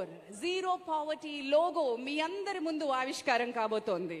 Four zero poverty logo మీ అందరి ముందు ఆవిష్కారం కాబోతోంది.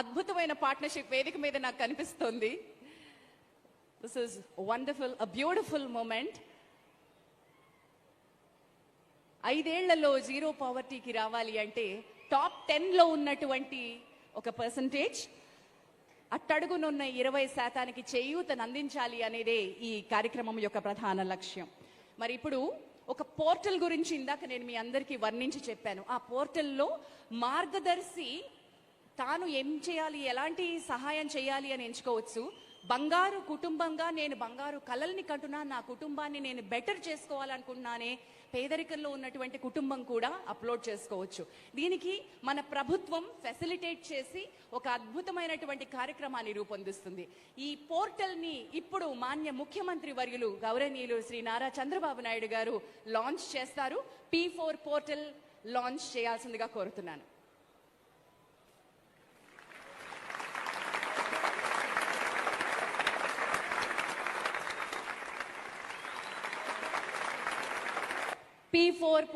అద్భుతమైన పార్ట్నర్షిప్ వేదిక మీద నాకు కనిపిస్తుంది. This is wonderful a beautiful moment ఐదేళ్ళలో zero పావర్టీకి రావాలి అంటే టాప్ టెన్లో ఉన్నటువంటి ఒక పర్సంటేజ్ అట్టడుగునున్న ఇరవై శాతానికి చేయూతను అందించాలి అనేదే ఈ కార్యక్రమం యొక్క ప్రధాన లక్ష్యం. మరి ఇప్పుడు ఒక పోర్టల్ గురించి ఇందాక నేను మీ అందరికీ వర్ణించి చెప్పాను. ఆ పోర్టల్లో మార్గదర్శి తాను ఏం చేయాలి ఎలాంటి సహాయం చేయాలి అని ఎంచుకోవచ్చు. బంగారు కుటుంబంగా నేను బంగారు కలల్ని కంటున్నా నా కుటుంబాన్ని నేను బెటర్ చేసుకోవాలనుకుంటున్నానే పేదరికంలో ఉన్నటువంటి కుటుంబం కూడా అప్లోడ్ చేసుకోవచ్చు. దీనికి మన ప్రభుత్వం ఫెసిలిటేట్ చేసి ఒక అద్భుతమైనటువంటి కార్యక్రమాన్ని రూపొందిస్తుంది. ఈ పోర్టల్ని ఇప్పుడు మాన్య ముఖ్యమంత్రి వర్యులు గౌరవనీయులు శ్రీ నారా చంద్రబాబు నాయుడు గారు లాంచ్ చేస్తారు. పీ ఫోర్ పోర్టల్ లాంచ్ చేయాల్సిందిగా కోరుతున్నాను. P4